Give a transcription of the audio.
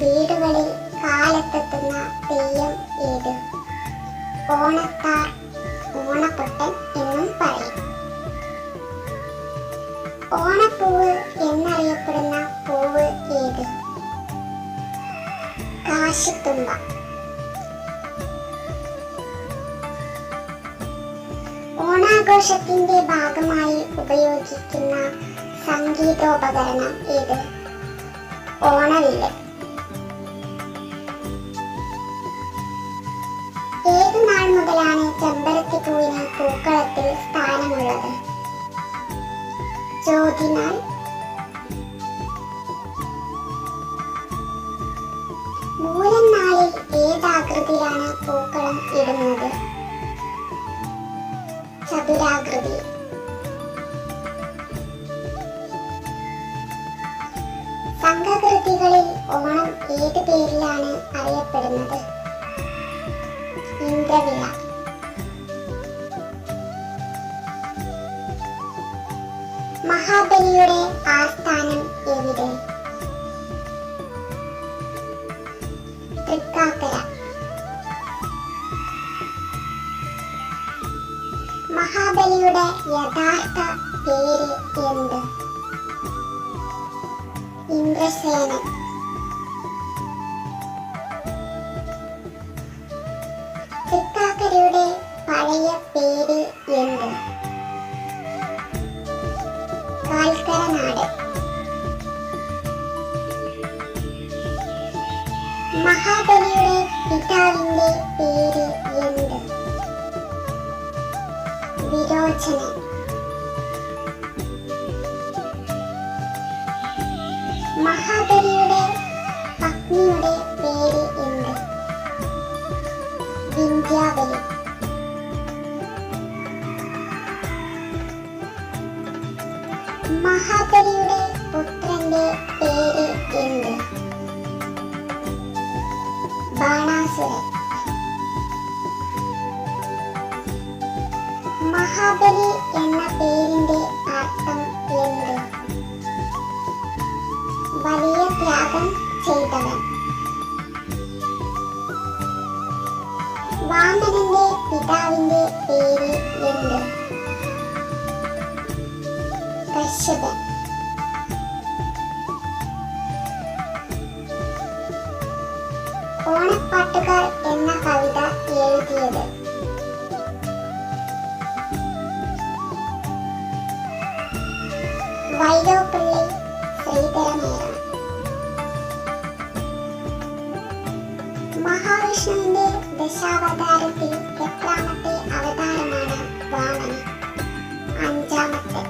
വീടുകളിൽ കാലത്തെത്തുന്ന തെയ്യം ഏത്? ഓണത്താർ ഓണപ്പൊട്ടൻ എന്നും പറയും. ഓണപ്പൂവ് എന്നറിയപ്പെടുന്ന പൂവ് ഏത്? കാശിത്തുമ്പ. ഓണാഘോഷത്തിന്റെ ഭാഗമായി ഉപയോഗിക്കുന്ന സംഗീതോപകരണം ഏത്? ഓണവില്ല്. ജ്യോതിനാൾ മൂലം നാളിൽ ഏതാകൃതിയിലാണ് പൂക്കളം ഇടുന്നത്? ചതുരാകൃതി. സംഘകൃതികളിൽ ഓണം ഏത് പേരിലാണ് അറിയപ്പെടുന്നത്? ഇന്ദ്രവിള. മഹാബലിയുടെ ആസ്ഥാനം എവിടെ? മഹാബലിയുടെ യഥാർത്ഥ പേര് എന്ത്? ഇന്ദ്രസേനൻ. വിരോചനൻ മഹാബലിയുടെ പത്നിയുടെ പേര് എന്ത്? വിന്ധ്യാവലി മഹാബലിയുടെ പുത്രന്റെ പേര് എന്ത്? ബാണാസുരൻ. മഹാബലി എന്ന പേരിന്റെ അർത്ഥം എന്ത്? വലിയ ത്യാഗം ചെയ്തവൻ. വാമനന്റെ പിതാവിന്റെ പേര് എന്ത്? കശ്യപൻ ഓണപ്പാട്ടുകൾ വൈലോപ്പള്ളി ശ്രീധരമേറ മഹാവിഷ്ണുവിന്റെ ദശാവതാരത്തിൽ എത്രാമത്തെ അവതാരമാണ് വാമന അഞ്ചാമത്തെ